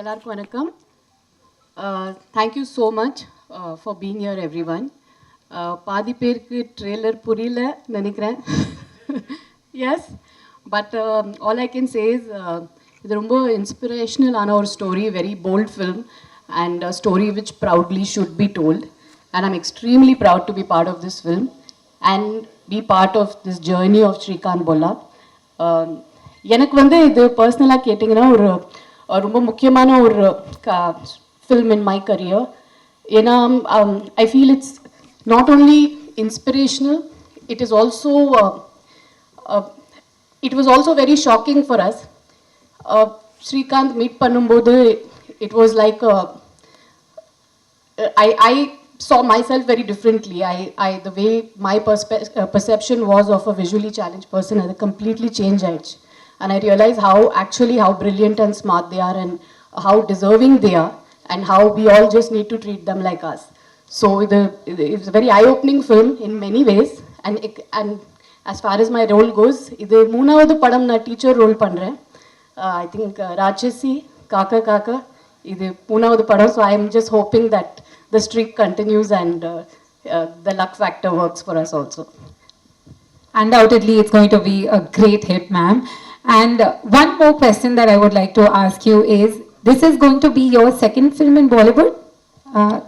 எல்லாருக்கும் வணக்கம். Thank you so much for being here everyone பாதி பேருக்கு ட்ரெய்லர் புரியல நினைக்கிறேன். Yes but all I can says இது ரொம்ப இன்ஸ்பிரேஷ்னலான ஒரு story very bold film and story which proudly should be told and I'm extremely proud to be part of this film and be part of this journey of Srikanth Bolla எனக்கு வந்து இது பர்சனலாக கேட்டிங்கன்னா ஒரு ரொம்ப முக்கியமான ஒரு ஃபில்ம் இன் மை கரியர் ஏன்னா I feel it's not only inspirational it is also it was also very shocking for us Srikanth meet பண்ணும்போது it was like I, I saw myself very differently. I, I the way my perspe- uh, perception was of a visually challenged person had completely changed. ஆயிடுச்சு. And I realized how actually how brilliant and smart they are and how deserving they are and how we all just need to treat them like us. So the, it's a very eye-opening film in many ways. And, it, and as far as my role goes, இது மூணாவது படம் நான் teacher role பண்ணுறேன் I think Ratchasi Kaakha Kaakha இது மூணாவது படம் so I am just hoping that the streak continuous and the luck factor works for us also Undoubtedly, it's going to be a great hit, ma'am. And uh, one more question that I would like to ask you is this is going to be your second film in Bollywood? Uh,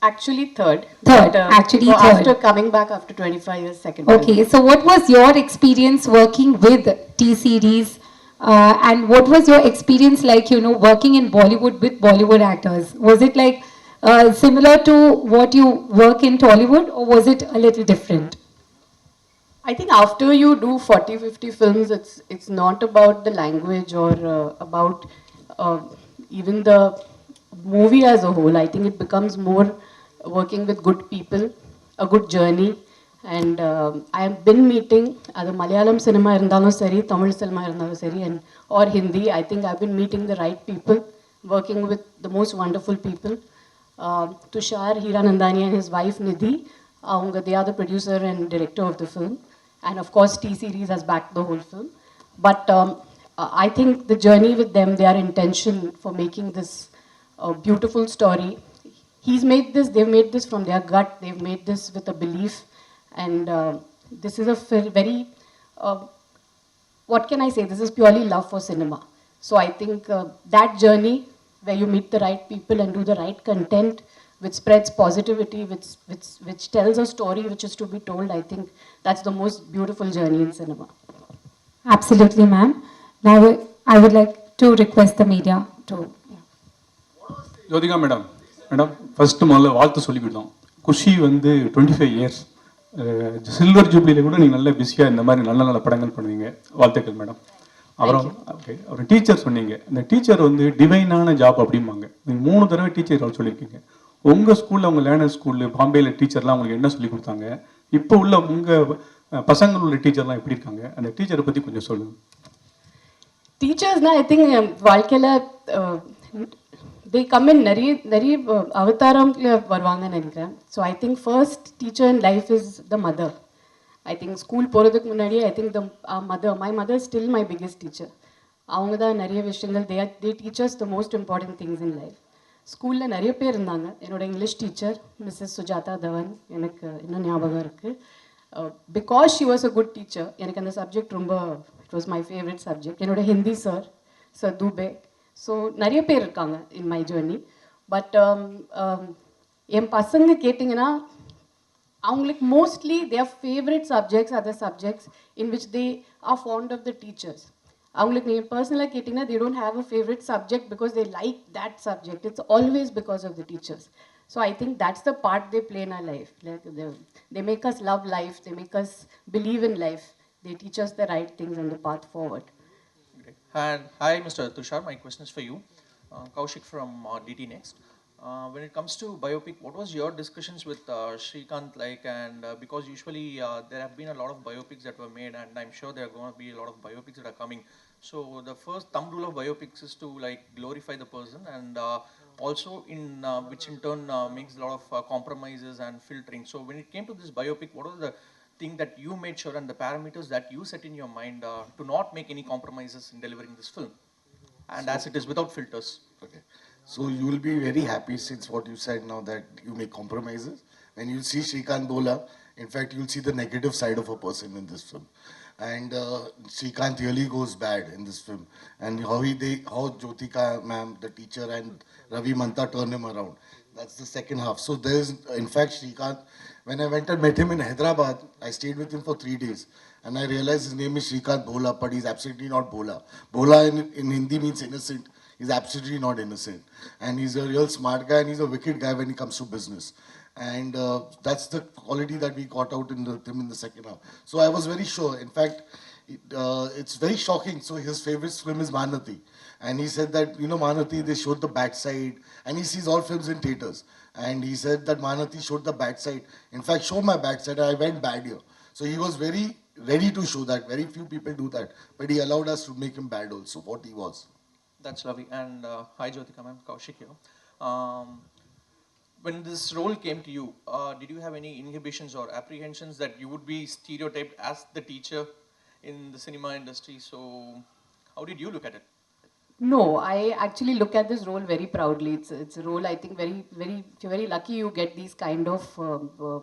Actually, third. Third, But, actually so third. After coming back after 25 years, second. film. okay, so what was your experience working with T series? Uh, and what was your experience like, you know, working in Bollywood with Bollywood actors? Was it like uh, similar to what you work in Tollywood, or was it a little different? I think after you do 40, 50 films, it's it's not about the language or uh, about uh, even the movie as a whole. I think it becomes more working with good people, a good journey. And uh, I have been meeting other Malayalam cinema irundalum seri, Tamil cinema irundalum seri, and or Hindi. I think I've been meeting the right people, working with the most wonderful people. Uh, Tushar Hiranandani and his wife Nidhi, they are the producer and director of the film. And of course, T series has backed the whole film. But um, uh, I think the journey with them, their intention for making this uh, beautiful story, he's made this, they've made this from their gut, they've made this with a belief. And uh, this is a very, uh, what can I say? This is purely love for cinema. So I think uh, that journey where you meet the right people and do the right content which spreads positivity, which, which, which tells a story which is to be told, I think that's the most beautiful journey in cinema. Absolutely, ma'am. Now, I would like to request the media to. Jyotika madam madam first முதல்ல வாழ்த்து சொல்லிக்கிட்டோம். குஷி வந்து twenty five years silver ஜூப்ளியில் கூட நீங்கள் நல்ல பிஸியாக இந்த மாதிரி நல்ல நல்ல படங்கள் பண்ணுவீங்க. வாழ்த்துக்கள் மேடம் அப்புறம் ஓகே அப்புறம் டீச்சர் சொன்னீங்க. இந்த டீச்சர் வந்து டிவைனான ஜாப் அப்படிம்பாங்க. நீங்கள் மூணு தடவை டீச்சர் சொல்லியிருக்கீங்க. உங்கள் ஸ்கூலில் உங்கள் லேர்னர் ஸ்கூலில் பாம்பேயில் டீச்சர்லாம் உங்களுக்கு என்ன சொல்லி கொடுத்தாங்க? இப்போ உள்ள உங்கள் பசங்கள் உள்ள டீச்சர்லாம் எப்படி இருக்காங்க? அந்த டீச்சரை பற்றி கொஞ்சம் சொல்லுங்க. டீச்சர்ஸ்னா ஐ திங்க் வாழ்க்கையில் தே கம் இன் நிறைய நிறைய அவதாரம்ல வருவாங்கன்னு நினைக்கிறேன். So I think first teacher in life is the mother I think school போகிறதுக்கு முன்னாடியே I think the mother my mother still my biggest teacher அவங்க தான் நிறைய விஷயங்கள் they are they teachers the most important things in life ஸ்கூலில் நிறைய பேர் இருந்தாங்க. என்னோட English teacher Mrs Sujatha Dhawan எனக்கு இன்னும் ஞாபகம் இருக்குது because she was a good teacher எனக்கு அந்த சப்ஜெக்ட் ரொம்ப it was my favourite subject என்னோட Hindi sir sir Dubey. So நிறைய பேர் இருக்காங்க இன் மை ஜேர்னி பட் என் பசங்க கேட்டிங்கன்னா அவங்களுக்கு mostly their favourite subjects other subjects in which they are fond of the teachers அவங்களுக்கு நீங்கள் பர்சனலாக கேட்டிங்கன்னா they don't have a favourite subject because they like that subject it's always because of the teachers so I think that's the part they play in a life like they make us love life they make us believe in life they teach as the right things and the path forward Great. And hi, Mr. Tushar. My question is for you. Uh, Kaushik from uh, DT Next. Uh, when it comes to biopic, what was your discussions with uh, Shrikant like? And uh, because usually uh, there have been a lot of biopics that were made, and I'm sure there are going to be a lot of biopics that are coming. So the first thumb rule of biopics is to like glorify the person, and uh, also in uh, which in turn uh, makes a lot of uh, compromises and filtering. So when it came to this biopic, what was the thing that you made sure and the parameters that you set in your mind uh, to not make any compromises in delivering this film? and as it is without filters. Okay. So you will be very happy since what you said now that you make compromises. When you see Shrikant Bola, in fact, you'll see the negative side of a person in this film. And uh, Shrikant really goes bad in this film. And how he they how Jyotika ma'am, the teacher, and Ravi Manta turn him around. That's the second half. So there's, in fact, Shrikant, when I went and met him in Hyderabad, I stayed with him for three days. And I realized his name is Shrikant Bhola, but he's absolutely not Bhola. Bhola in, in Hindi means innocent. He's absolutely not innocent. And he's a real smart guy and he's a wicked guy when it comes to business. And uh, that's the quality that we got out in the, him in the second half. So I was very sure. In fact, it, uh, it's very shocking. So his favorite film is Manati. And he said that, you know, Manati, they showed the bad side. And he sees all films in theaters. And he said that Manati showed the bad side. In fact, show my bad side. I went bad here. So he was very ready to show that. Very few people do that. But he allowed us to make him bad also, what he was. That's lovely. And uh, hi, Jyotika ma'am, Kaushik here. Um, when this role came to you, uh, did you have any inhibitions or apprehensions that you would be stereotyped as the teacher in the cinema industry? So, how did you look at it? No, I actually look at this role very proudly. It's it's a role I think very very if you're very lucky you get these kind of um, uh,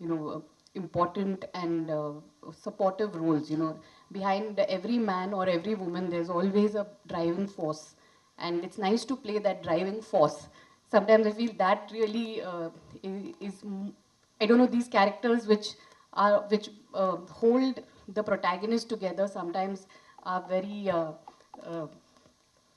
you know uh, important and uh, supportive roles. You know, behind every man or every woman, there's always a driving force, and it's nice to play that driving force. Sometimes I feel that really uh, is I don't know these characters which are which uh, hold the protagonist together. Sometimes are very uh, uh,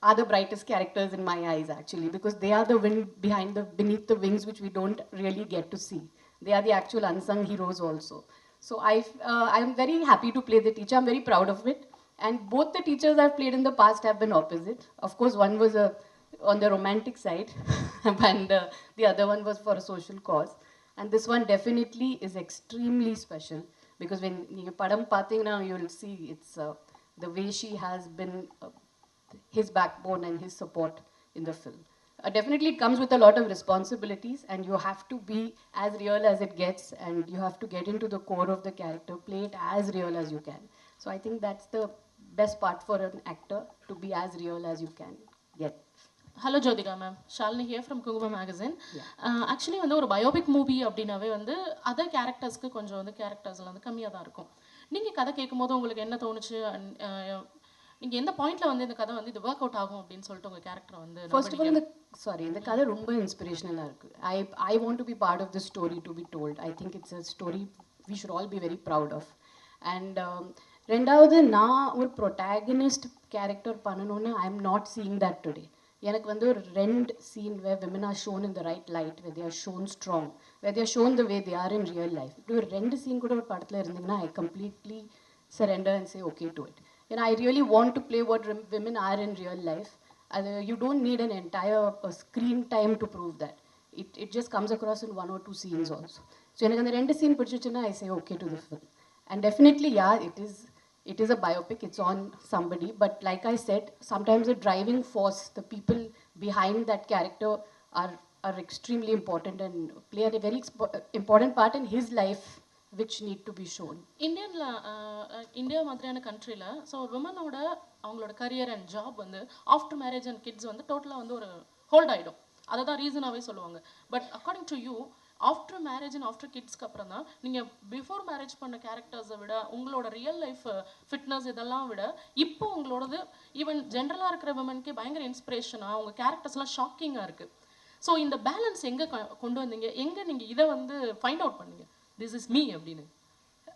are the brightest characters in my eyes actually because they are the wind behind the beneath the wings which we don't really get to see they are the actual unsung heroes also so i uh, i'm very happy to play the teacher. I'm very proud of it. And both the teachers i've played in the past have been opposite. Of course one was a on the romantic side and uh, the other one was for a social cause. And this one definitely is extremely special because when you padam Pating now you'll see it's uh, the way she has been uh, his backbone and his support in the film Uh, definitely, it comes with a lot of responsibilities, and you have to be as real as it gets, and you have to get into the core of the character, play it as real as you can. So, I think that's the best part for an actor to be as real as you can get. Hello Jyothika ma'am Shalini here from Kungumam magazine actually வந்து ஒரு biopic movie அப்படின்னாவே வந்து other கேரக்டர்ஸ்க்கு கொஞ்சம் வந்து கேரக்டர்ஸில் வந்து கம்மியாக தான் இருக்கும் நீங்கள் கதை கேட்கும்போது உங்களுக்கு என்ன தோணுச்சு நீங்கள் எந்த பாயிண்ட்ல வந்து இந்த கதை வந்து இது ஒர்க் அவுட் ஆகும் அப்படின்னு சொல்லிட்டு உங்கள் கேரக்டர் வந்து ஃபர்ஸ்ட் ஆஃப் ஆல் இந்த சாரி இந்த கதை ரொம்ப இன்ஸ்பிரேஷனலாக இருக்குது I I want to be part of the story to be told I think it's a story we should all be very proud of and ரெண்டாவது நான் ஒரு ப்ரொட்டாகனிஸ்ட் கேரக்டர் பண்ணணும்னு I am not seeing that today எனக்கு வந்து ஒரு ரெண்டு scene way women are shown in the right light way they are shown strong way they are shown the way they are in real life இப்படி ஒரு ரெண்டு scene கூட ஒரு படத்தில் இருந்தீங்கன்னா I completely surrender and say okay to it. You know, I really want to play what rem- women are in real life. And, uh, you don't need an entire uh, screen time to prove that. It, it just comes across in one or two scenes also. So எனக்கு அந்த ரெண்டு scene பிடிச்சிச்சுன்னா I say okay to the film. And definitely, yeah, it is it is a biopic. It's on somebody. But like I said, sometimes the driving force, the people behind that character are are extremely important and play a very expo- important part in his life, which need to be shown இந்தியனில் India மாதிரியான கண்ட்ரியில் so விமனோட அவங்களோட career and job வந்து after marriage and kids வந்து டோட்டலாக வந்து ஒரு hold ஆகிடும் அதை தான் ரீசனாகவே சொல்லுவாங்க. But according to you after marriage and after கிட்ஸ்க்கு அப்புறம் தான் நீங்கள் பிஃபோர் மேரேஜ் பண்ண கேரக்டர்ஸை விட உங்களோட ரியல் லைஃப் ஃபிட்னஸ் இதெல்லாம் விட இப்போ உங்களோடது ஈவன் ஜென்ரலாக இருக்கிற விமனுக்கே பயங்கர இன்ஸ்பிரேஷனாக உங்கள் கேரக்டர்ஸ்லாம் ஷாக்கிங்காக இருக்குது ஸோ இந்த பேலன்ஸ் எங்கே கொண்டு வந்தீங்க? எங்கே நீங்கள் இதை வந்து ஃபைண்ட் அவுட் பண்ணீங்க? திஸ் இஸ் மீ அப்படின்னு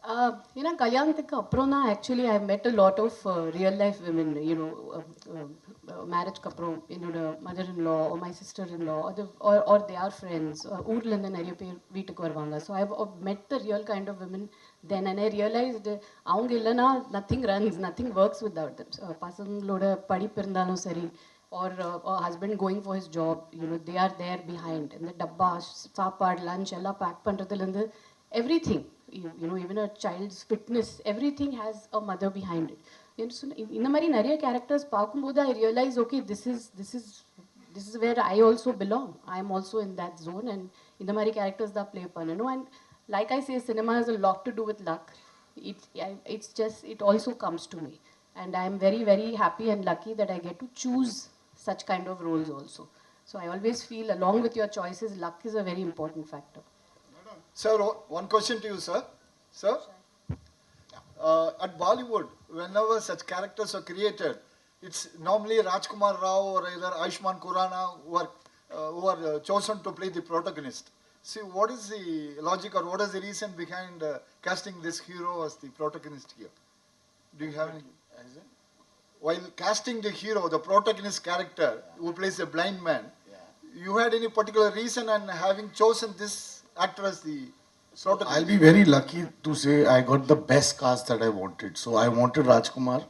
Uh, ஏன்னா கல்யாணத்துக்கு அப்புறம் தான் actually I met a lot of real life women you know மேரேஜ்க்கு அப்புறம் என்னோட mother in law my sister in law அது ஆர் தே ஆர் ஃப்ரெண்ட்ஸ் ஊர்லேருந்து நிறைய பேர் வீட்டுக்கு வருவாங்க so I met the real kind of women then and I realised அவங்க இல்லைன்னா nothing runs nothing works without தம் பசங்களோட படிப்பு இருந்தாலும் சரி or uh, a husband going for his job, you know, they are there behind. And the dabba, சாப்பாடு lunch எல்லாம் pack பண்ணுறதுலேருந்து everything, you, you know, even a child's fitness, everything has a mother behind it. You know, so இந்த மாதிரி நிறைய characters பார்க்கும்போது I realise okay this is this is this is where I also belong I am also in that zone and இந்த மாதிரி characters தான் play பண்ணணும் and like I say cinema is a lot to do with luck it's it's just it also comes to me And I'm very, very happy and lucky that I get to choose such kind of roles also. So I always feel, along with your choices, luck is a very important factor. Sir, one question to you, sir. Sir, uh, at Bollywood, whenever such characters are created, it's normally Rajkumar Rao or either Aishman Kurana who are, uh, who are uh, chosen to play the protagonist. See, what is the logic or what is the reason behind uh, casting this hero as the protagonist here? Do you have any? While casting the hero, the protagonist character who plays a blind man, you had any particular reason and having chosen this the protagonist? I'll be very lucky to say I got the best cast that I wanted. So I wanted Rajkumar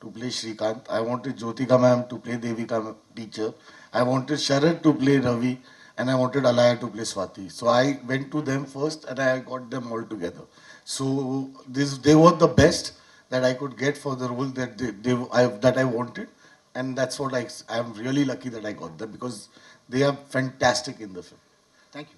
to play Shrikant. I wanted Jyotika ma'am to play Devika teacher. I wanted Sharad to play Ravi. And I wanted Alaya to play Swati. So I went to them first and I got them all together. So this they were the best that I could get for the role that they, they I, that I wanted. And that's what I, I'm really lucky that I got them because they are fantastic in the film. Thank you.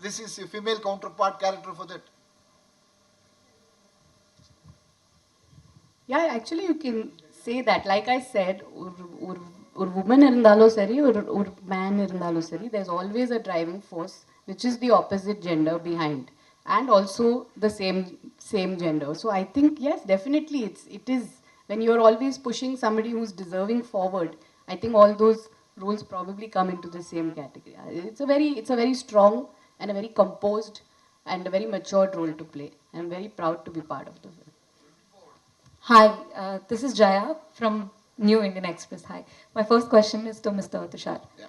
this is a female counterpart character for that? Yeah, actually you can say that. Like I said, ஒரு ஒரு ஒரு woman இருந்தாலும் சரி ஒரு ஒரு man இருந்தாலும் சரி there's always a driving force which is the opposite gender behind and also the same same gender. So I think yes, definitely it's it is when you're always pushing somebody who's deserving forward. I think all those roles probably come into the same category. It's a very it's a very strong and a very composed and a very matured role to play. I'm very proud to be part of the film. Hi, uh, this is Jaya from New Indian Express. Hi. My first question is to Mr. Tushar. Yeah.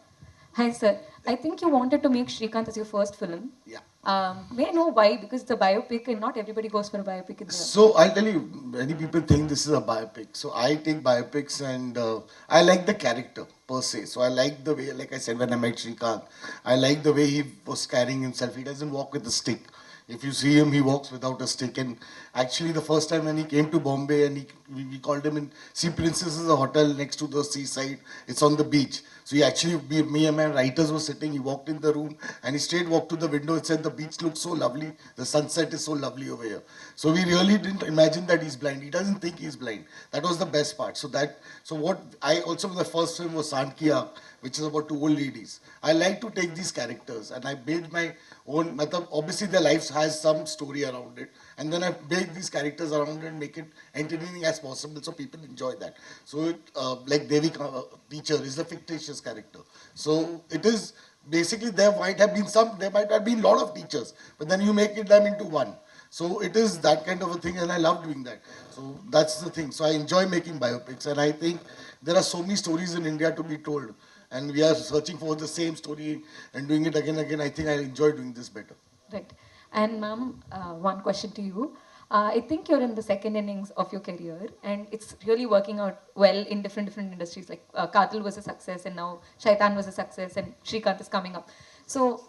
Hi, sir. I think you wanted to make Shrikant as your first film. Yeah. Um, may I know why? Because a biopic and not everybody goes for a biopic in the So I'll tell you, many people think this is a biopic. So I take biopics and uh, I like the character per se. So I like the way, like I said when I met Shrikant, I like the way he was carrying himself. He doesn't walk with a stick. If you see him, he walks without a stick. And actually, the first time when he came to Bombay and he, we, we called him in Sea Princess is a hotel next to the seaside. It's on the beach. So he actually, we, me and my writers were sitting. He walked in the room and he straight walked to the window and said, "The beach looks so lovely. The sunset is so lovely over here." So we really didn't imagine that he's blind. He doesn't think he's blind. That was the best part. So that, so what I also the first film was Sankia, which is about two old ladies. I like to take these characters and I build my own. Obviously, their lives has some story around it, and then I build these characters around it and make it entertaining as possible so people enjoy that. So, it, uh, like Devika, uh, teacher is a fictitious character. So it is basically there might have been some, there might have been a lot of teachers, but then you make it them into one. So it is that kind of a thing, and I love doing that. So that's the thing. So I enjoy making biopics, and I think there are so many stories in India to be told, and we are searching for the same story and doing it again and again. I think I enjoy doing this better. Right. And ma'am, uh, one question to you. Uh, I think you're in the second innings of your career, and it's really working out well in different different industries. Like uh, was a success, and now Shaitan was a success, and Shrikant is coming up. So,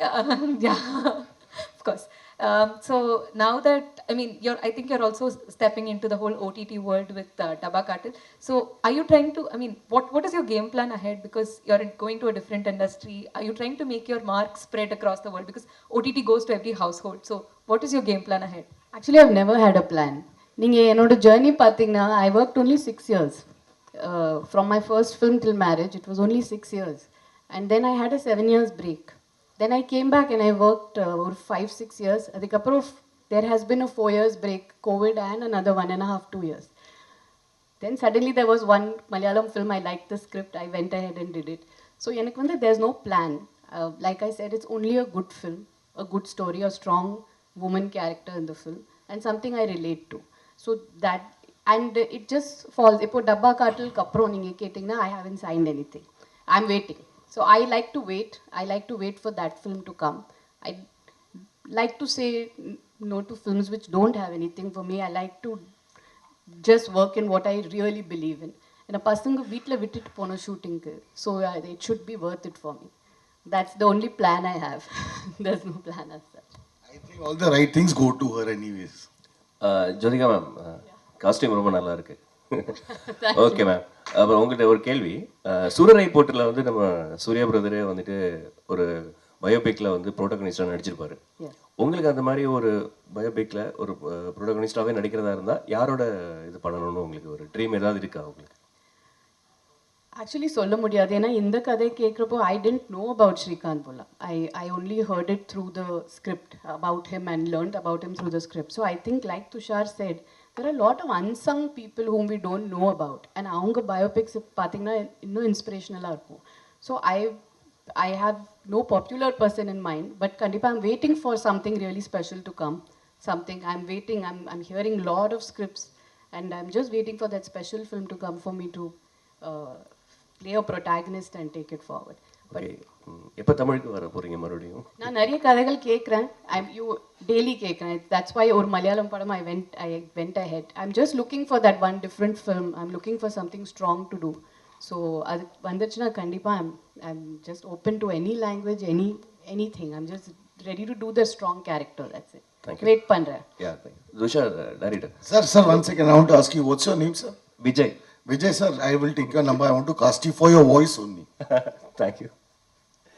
uh, yeah, of course. Um, so now that I mean, you're I think you're also stepping into the whole OTT world with uh, Dabba Katil. So, are you trying to? I mean, what what is your game plan ahead? Because you're in- going to a different industry. Are you trying to make your mark spread across the world? Because OTT goes to every household. So, what is your game plan ahead? Actually, I've never had a plan. நீங்கள் என்னோட journey பார்த்தீங்கன்னா I work only six years from my first film till marriage it was only six years and then I had a seven years break then I came back and I work ஒரு five six years அதுக்கப்புறம் there has been a four years break Covid and another one and half two years then suddenly there was one Malayalam film, I liked the script, I went ahead and did it. So எனக்கு வந்து there's no plan. Uh, like I said, it's only a good film, a good story, a strong woman character in the film, and something I relate to. So that, and it just falls. இப்போ டப்பா காட்டிலுக்கு அப்புறம் நீங்கள் கேட்டிங்கன்னா I haven't signed anything. I'm waiting. So I like to wait. I like to wait for that film to come. I like to say no to films which don't have anything for me. I like to just work in what I really believe in. ஏன்னா பசங்க வீட்டில் விட்டுட்டு போனோம் ஷூட்டிங்க்கு so it should be worth it for me. That's the only plan I have. There's no plan as such. I think all the right things go to her anyways. Uh, Jyothika ma'am costume ரொம்ப நல்லா இருக்கு okay ma'am அப்புறம் உங்கள்கிட்ட ஒரு கேள்வி. சூரரை போட்டில் வந்து நம்ம சூர்யா பிரதரே வந்துட்டு ஒரு பயோபிக்ல வந்து ப்ரோட்டகனிஸ்டாக நடிச்சிருப்பாரு. உங்களுக்கு அந்த மாதிரி ஒரு பயோபிக்ல ஒரு ப்ரோட்டகனிஸ்டாகவே நடிக்கிறதா இருந்தால் யாரோட இது பண்ணணும்னு உங்களுக்கு ஒரு ட்ரீம் ஏதாவது இருக்கா உங்களுக்கு? ஆக்சுவலி சொல்ல முடியாது. ஏன்னா இந்த கதை கேட்குறப்போ I didn't know about Srikanth Bolla I I only heard it through the script about him and learned about him through the script so I think like Tushar said there are lot of unsung people whom we don't know about and அவங்க biopics பார்த்தீங்கன்னா இன்னும் இன்ஸ்பிரேஷனலாக இருக்கும் so I I have no popular person in mind but கண்டிப்பாக I'm waiting for something really special to come something i'm waiting i'm, I'm hearing a lot of scripts and i'm just waiting for that special film to come for me to uh, play a protagonist and take it forward but okay எப்போ தமிழுக்கு வர போறீங்க மறுபடியும் நான் நிறைய கதைகள் கேட்குறேன் I'm you daily கேட்குறேன் தட்ஸ் வை ஒரு மலையாளம் படம் I went I went I head I'm just looking for that one different film I'm looking for something strong to do so அது வந்துச்சுன்னா கண்டிப்பாக I'm I'm just open to any language any anything I'm just ready to do the strong character that's Thank it you. Wait பண்ணுறேன் yeah Tushar director Sir, sir, one second. I want to ask you, what's your name, sir? Vijay Vijay, sir, I will take your number. I want to cast you for your voice only. Thank you.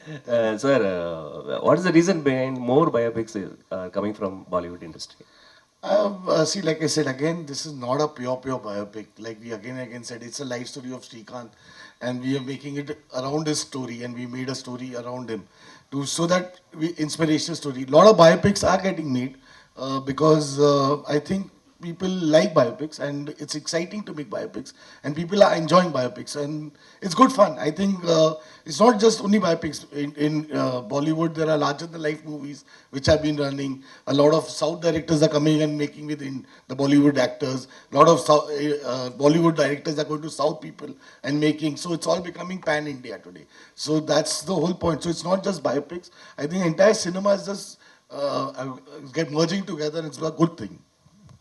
uh, sir, uh, what is the reason behind more biopics uh, coming from Bollywood industry? Uh, uh, see, like I said again, this is not a pure, pure biopic. Like we again again said, it's a life story of Srikanth, and we are making it around his story, and we made a story around him, to so that we inspirational story. lot of biopics are getting made uh, because uh, I think people like biopics, and it's exciting to make biopics, and people are enjoying biopics, and it's good fun. I think uh, it's not just only biopics. In, in uh, Bollywood, there are larger than life movies which have been running. A lot of South directors are coming and making within the Bollywood actors. A lot of South, uh, Bollywood directors are going to South people and making. So it's all becoming pan India today. So that's the whole point. So it's not just biopics. I think entire cinema is just uh, uh, get merging together. It's a good thing.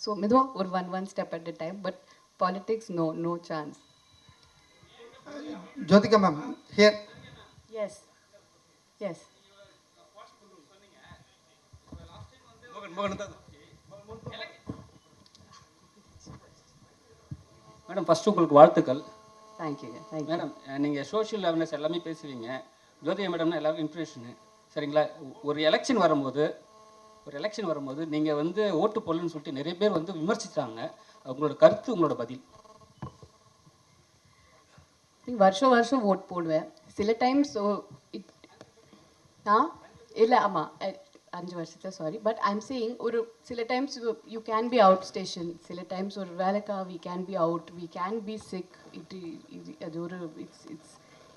so மெதுவாக ஒரு one one step at a time but politics no no chance Jyotika ma'am, here. Yes yes madam first உங்களுக்கு வாழ்த்துக்கள். தேங்க்யூங்க thank you madam நீங்கள் social awareness எல்லாமே பேசுவீங்க. ஜோதிகா மேடம்னா எல்லாருக்கும் இன்ட்ரெஷனு சரிங்களா? ஒரு எலெக்ஷன் வரும்போது ஒரு எலெக்ஷன் வரும்போது நீங்கள் வந்து ஓட்டு போடலன்னு சொல்லிட்டு நிறைய பேர் வந்து விமர்சித்தாங்க உங்களோட கருத்து உங்களோட பதில். வருஷம் வருஷம் ஓட் போடுவேன் சில டைம்ஸ் இட் ஆ? இல்லை ஆமாம் அஞ்சு வருஷத்தை சாரி பட் ஐம் சேயிங் ஒரு சில times you can be out station சில டைம்ஸ் ஒரு வேலைக்கா we can be out we can be sick it அது ஒரு it's it's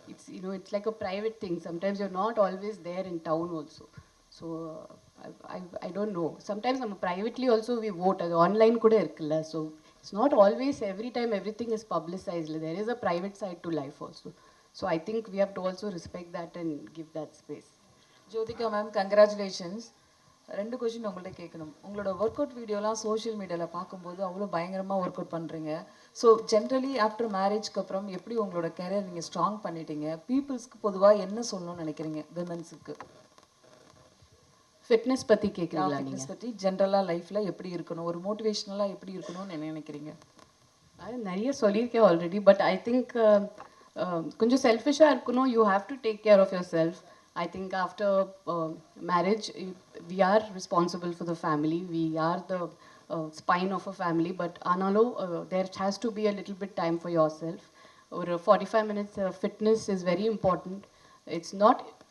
it's you know it's like a private thing sometimes you're not always there in town also so I I don't know sometimes நம்ம privately also we vote அது online கூட இருக்குல்ல. So it's not always every time everything is பப்ளிசைஸ்ல there is a private side to life also so I think we have to also respect that and give that space Jyothika ma'am congratulations ரெண்டு question உங்கள்கிட்ட கேட்கணும். உங்களோட work out வீடியோலாம் social மீடியாவில் பார்க்கும்போது அவ்வளோ பயங்கரமாக work out பண்ணுறீங்க ஸோ ஜென்ரலி ஆஃப்டர் மேரேஜ்க்கு அப்புறம் எப்படி உங்களோட கெரியர் நீங்கள் ஸ்ட்ராங் பண்ணிட்டீங்க? பீப்புள்ஸ்க்கு பொதுவாக என்ன சொல்லணும்னு நினைக்கிறீங்க? விமன்ஸுக்கு fitness பத்தி கேக்குறீங்களா ஃபிட்னஸ் நீங்க பற்றி ஜென்ரலாக லைஃப்பில் எப்படி இருக்கணும் ஒரு மோட்டிவேஷ்னலாக எப்படி இருக்கணும்னு என்ன நினைக்கிறீங்க அது நிறைய சொல்லியிருக்கேன் ஆல்ரெடி பட் ஐ திங்க் கொஞ்சம் செல்ஃபிஷாக இருக்கணும் you have to take care of your self I think after marriage we are responsible for the family we are the spine of a family but ஆனாலும் there has to be a little bit time for your self ஒரு forty five minutes fitness is very important it's not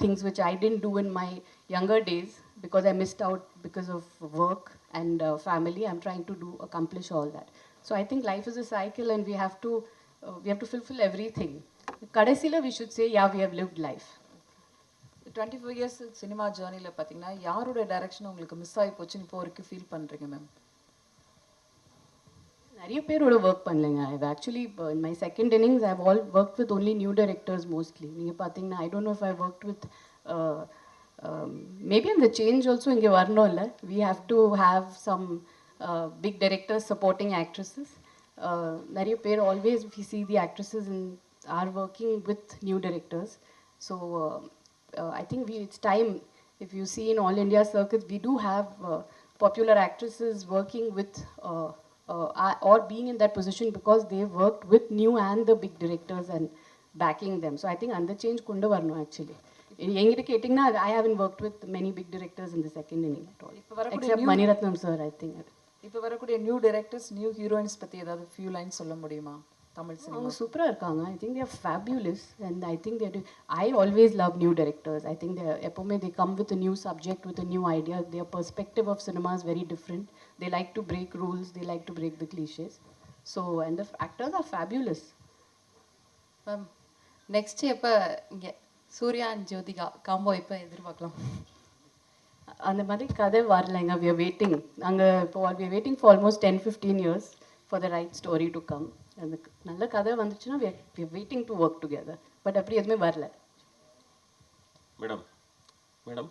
things which I didn't do in my younger days because I missed out because of work and uh, family. I'm trying to do accomplish all that. So I think life is a cycle and we have to uh, we have to fulfill everything. Kadasila we should say yeah we have lived life. Twenty four years cinema ஜேர்னியில் பார்த்தீங்கன்னா யாரோட direction உங்களுக்கு miss ஆகி போச்சுன்னு இப்போ வரைக்கும் feel பண்ணுறீங்க ma'am நிறைய பேரோட work பண்ணலைங்க I've actually in my second innings I've all work with only new directors mostly நீங்கள் பார்த்தீங்கன்னா I don't know if I work with maybe அந்த சேஞ்ச் ஆல்சோ இங்கே வரணும் இல்லை we have to have some big directors supporting actresses நிறைய பேர் always we see the actresses in are working with new directors so I think we it's time if you see in all India circuits, we do have uh, popular actresses working with uh, uh, are- or being in that position because they worked with new and the big directors and backing them. So I think under change kundu varno actually. எங்கிட்ட கேட்டிங்கன்னா I haven't work with many big directors இந்த second inning at all இப்போ வரக்கூடிய accept new- Mani Ratnam sir I think இப்போ வரக்கூடிய new directors new heroines பற்றி ஏதாவது few lines சொல்ல முடியுமா தமிழ் சினிமா அவங்க சூப்பராக இருக்காங்க I think there fabulous and I think there I always love new directors I think தேர் எப்போவுமே they come with new subject with new idea there perspective of cinema is very different they like to break rules they like to break the clichés so and the actors R fabulous ma'am next எப்போ இங்கே Surya and Jyothika combo எப்போ எதிர்பார்க்கலாம் அந்த மாதிரி கதை வரலைங்க we are waiting நாங்கள் இப்போ we are waiting for almost ten fifteen years for the right story to come அந்த நல்ல கதை வந்துச்சுன்னா we are waiting to work together but அப்படி எதுவுமே வரல மேடம் மேடம்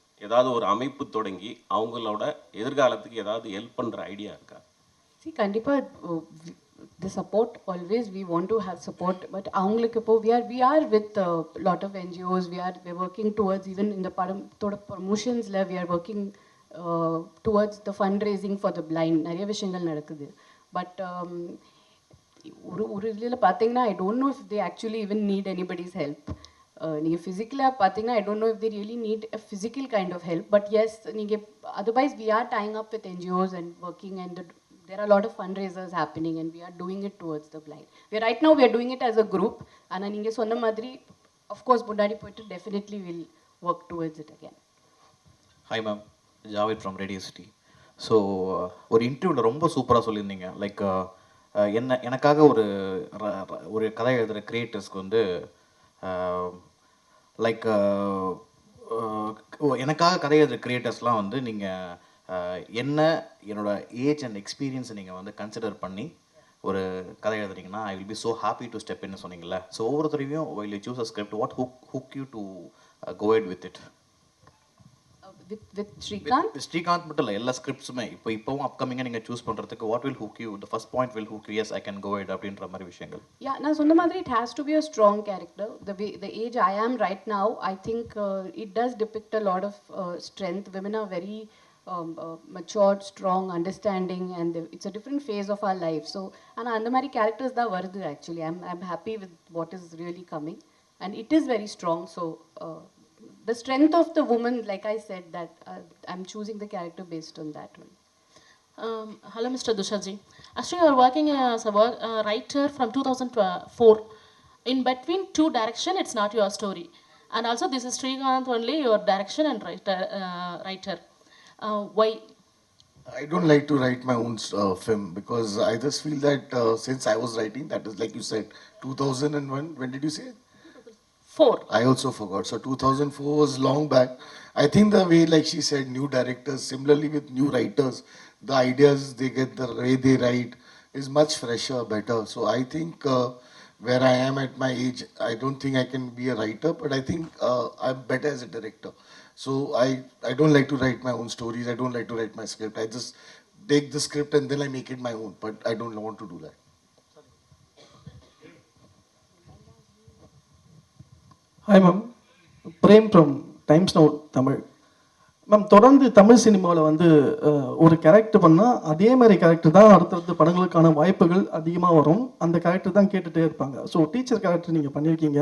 ஏதாவது ஒரு அமைப்பு தொடங்கி அவங்களோட எதிர்காலத்துக்கு ஏதாவது ஹெல்ப் பண்ணுற ஐடியா இருக்கா? சி கண்டிப்பாக the support always we want to have support but அவங்களுக்கு இப்போ we are we are with lot of NGOs we are we working towards even இந்த படத்தோட ப்ரொமோஷன்ஸில் we are working towards the fund raising for the blind நிறைய விஷயங்கள் நடக்குது. But ஒரு ஒரு இதில் பார்த்தீங்கன்னா I don't know if they actually even need anybody's help நீங்கள் ஃபிசிக்கலாக பார்த்தீங்கன்னா I don't know if they really need a physical kind of help but yes நீங்கள் otherwise we are tying up with NGOs and working and there are a lot of fundraisers happening and we are doing it towards the blind. We are, right now we are doing it as a group and நீங்கள் சொன்ன மாதிரி of course முன்னாடி போயிட்டு definitely will work towards it again. Hi ma'am Javed from Radio City so ஒரு இன்டர்வியூவில் ரொம்ப சூப்பராக சொல்லியிருந்தீங்க லைக் uh, uh, என்ன எனக்காக ஒரு ஒரு கதை எழுதுகிற கிரியேட்டர்ஸ்க்கு வந்து uh, லைக் uh, uh, எனக்காக கதை எழுதுகிற கிரியேட்டர்ஸ்லாம் வந்து நீங்கள் என்ன என்னோட ஏஜ் அண்ட் எக்ஸ்பீரியன்ஸை நீங்கள் வந்து கன்சிடர் பண்ணி ஒரு கதை எழுதுறீங்கன்னா I will be so happy to step சொன்னீங்கல்ல. ஸோ ஒவ்வொருத்தரையும் while you choose a script what hook hook you to Covid with it Uh, with, with Srikanth, Srikanth மட்டும் இல்லை எல்லா ஸ்கிரிப்ட்ஸுமே இப்போ இப்போவும் அப்கமிங்காக நீங்கள் சூஸ் பண்ணுறதுக்கு what will hook you the first point will hook yes I can go it அப்படின்ற மாதிரி விஷயங்கள் Yeah, நான் சொன்ன மாதிரி to be a strong character. The way, the age I am right now, I think uh, it does depict a lot of uh, strength. Women are very um, uh, matured, strong, understanding, and they- it's a different phase of our life. So, and அந்த மாதிரி characters தான் வருது actually. I'm, I'm happy with what is really coming. And it is very strong. So, uh, the strength of the woman, like I said, that uh, I'm choosing the character based on that one. Um, hello, Mr. Dushaji. Actually, you are working as a work, uh, writer from 2004. In between two direction, it's not your story. And also, this is Srikanth only, your direction and writer. Uh, writer. Uh, why? I don't like to write my own uh, film because I just feel that uh, since I was writing, that is like you said, 2001. When did you say? Four. I also forgot. So 2004 was long back. I think the way, like she said, new directors, similarly with new writers, the ideas they get, the way they write is much fresher, better. So I think uh, where I am at my age, I don't think I can be a writer, but I think uh, I'm better as a director. So I, I don't like to write my own stories. I don't like to write my script. I just take the script and then I make it my own, but I don't want to do that. Hi ma'am Prem from Times Now Tamil. Ma'am தொடர்ந்து தமிழ் சினிமாவில் வந்து ஒரு character பண்ணால் அதே மாதிரி character தான் அடுத்தடுத்த படங்களுக்கான வாய்ப்புகள் அதிகமாக வரும். அந்த கேரக்டர் தான் கேட்டுகிட்டே இருப்பாங்க. ஸோ டீச்சர் கேரக்டர் நீங்கள் பண்ணியிருக்கீங்க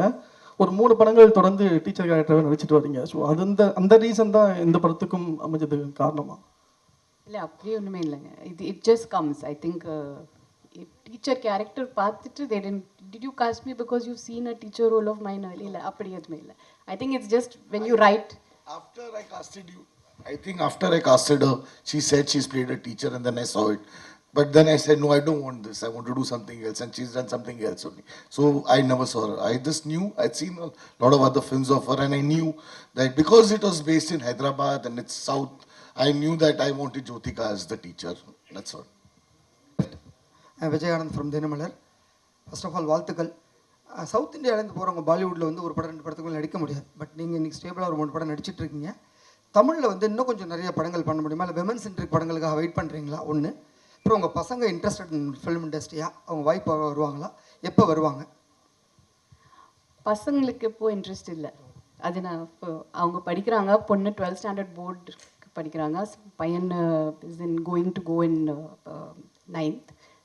ஒரு மூணு படங்கள் தொடர்ந்து டீச்சர் கேரக்டராக நடிச்சிட்டு வரீங்க. ஸோ அது அந்த அந்த ரீசன் தான் இந்த படத்துக்கும் அமைஞ்சதுக்கு காரணமாக இல்லை அப்படியே ஒன்றுமே இல்லைங்க. இது it just comes I think teacher character பார்த்துட்டு they tend did you cast me because you seen a teacher role of mine இல்லை அப்படி எதுவுமே இல்லை I think it's just when you right After I casted you, I think after I casted her, she said she's played a teacher and then I saw it. But then I said, no, I don't want this. I want to do something else. And she's done something else only. So I never saw her. I just knew, I'd seen a lot of other films of her and I knew that because it was based in Hyderabad and it's South, I knew that I wanted Jyotika as the teacher. That's all. Vijayanand from Dinamalar first of all வாழ்த்துக்கள். South இந்தியாவிலேருந்து போகிறவங்க பாலிவுட்டில் வந்து ஒரு படம் ரெண்டு படத்துக்கு நடிக்க முடியாது. பட் நீங்கள் இன்றைக்கி ஸ்டேபிளாக ஒரு மூணு படம் நடிச்சிட்டு இருக்கீங்க. தமிழில் வந்து இன்னும் கொஞ்சம் நிறைய படங்கள் பண்ண முடியுமா? இல்லை விமன் சென்ட்ரிக் படங்களுக்காக வெயிட் பண்ணுறீங்களா ஒன்று அப்புறம் உங்கள் பசங்க இன்ட்ரெஸ்டட் இன் ஃபிலிம் இண்டஸ்ட்ரியாக அவங்க வாய்ப்பு வருவாங்களா? எப்போ வருவாங்க? பசங்களுக்கு இப்போது இன்ட்ரெஸ்ட் இல்லை. அது நான் இப்போ அவங்க படிக்கிறாங்க. பொண்ணு டுவெல்த் ஸ்டாண்டர்ட் போர்டு படிக்கிறாங்க. பையன் is in going to go in ninth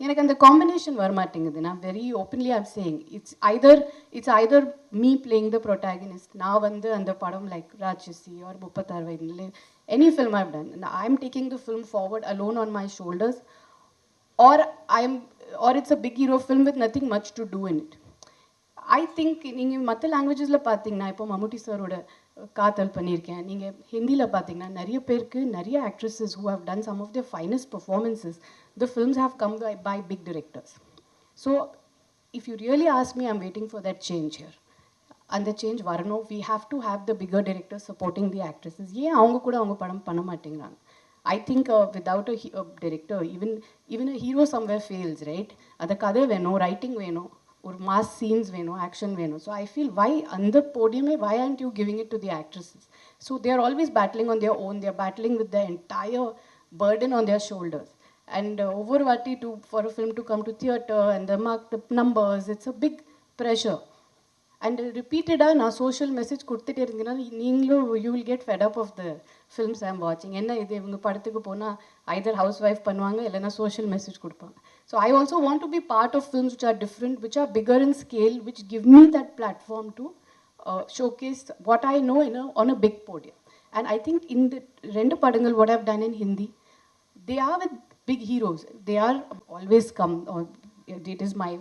எனக்கு அந்த காம்பினேஷன் வர மாட்டேங்குது நான் very openly I'm saying it's either it's either me playing the protagonist நான் வந்து அந்த படம் லைக் ராட்சசி ஆர் முப்பத்தாறு வயதில் any film I've done I am taking the film forward alone on my shoulders or I am or it's a big hero film with nothing much to do in it I think நீங்கள் மற்ற லாங்குவேஜஸில் பார்த்தீங்கன்னா இப்போ மம்முட்டி சாரோட காத்தல் பண்ணியிருக்கேன். நீங்கள் ஹிந்தியில் பார்த்தீங்கன்னா நிறைய பேருக்கு நிறைய actresses who have done some of the finest performances the films have come by by big directors so if you really as me I'm waiting for that change here அந்த சேஞ்ச் வரணும் we have to have the figure director supporting the actresses ஏன் அவங்க கூட அவங்க படம் பண்ண மாட்டேங்கிறாங்க I think without a director even even a hero somewhere fails right அந்த கதை வேணும் ரைட்டிங் வேணும் ஒரு மாஸ் சீன்ஸ் வேணும் ஆக்ஷன் வேணும் ஸோ ஐ ஃபீல் வை அந்த போடியமே வை and you giving it to the actresses so they are always battling on their own there battling with the entire burden on their shoulders. And uh, over Vati to for a film to come to theatre and the mark the numbers, it's a big pressure. And ரிப்பீட்டடாக நான் social message கொடுத்துட்டே இருந்தீங்கன்னா நீங்களும் you will get fed up of the films I'm வாட்சிங் என்ன இது இவங்க படத்துக்கு போனால் ஐதர் ஹவுஸ் ஒய்ஃப் பண்ணுவாங்க இல்லைன்னா சோஷியல் மெசேஜ் கொடுப்பாங்க. So I also want to be part of films which are different which are bigger in scale which give me that platform to showcase what I know in on a big podium and I think இந்த ரெண்டு படங்கள் what have done in Hindi they are with big heroes. They are always come. Or it is my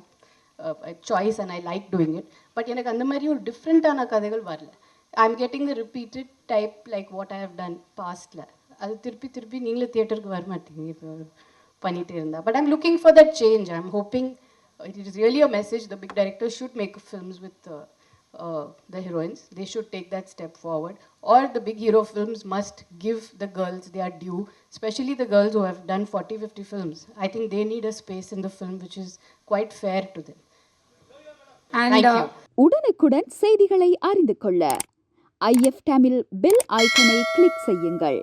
uh, choice, and I like doing it. But எனக்கு அந்த மாதிரி ஒரு டிஃப்ரெண்ட்டான கதைகள் வரல I am getting the repeated type like what I have done பாஸ்டில் அது திருப்பி திருப்பி நீங்களே தியேட்டருக்கு வர மாட்டீங்க இப்போ பண்ணிகிட்டே இருந்தா but I'm looking for that change I am hoping it is really a message the big director should make films with uh, the heroines. They should take that step forward. Or the big hero films must give the girls their due, especially the girls who have done 40, 50 films. I think they need a space in the film which is quite fair to them. And uh. உடனுக்குடன் செய்திகளை அறிந்து கொள்ள IF Tamil bell ஐக்கனை click செய்யுங்கள்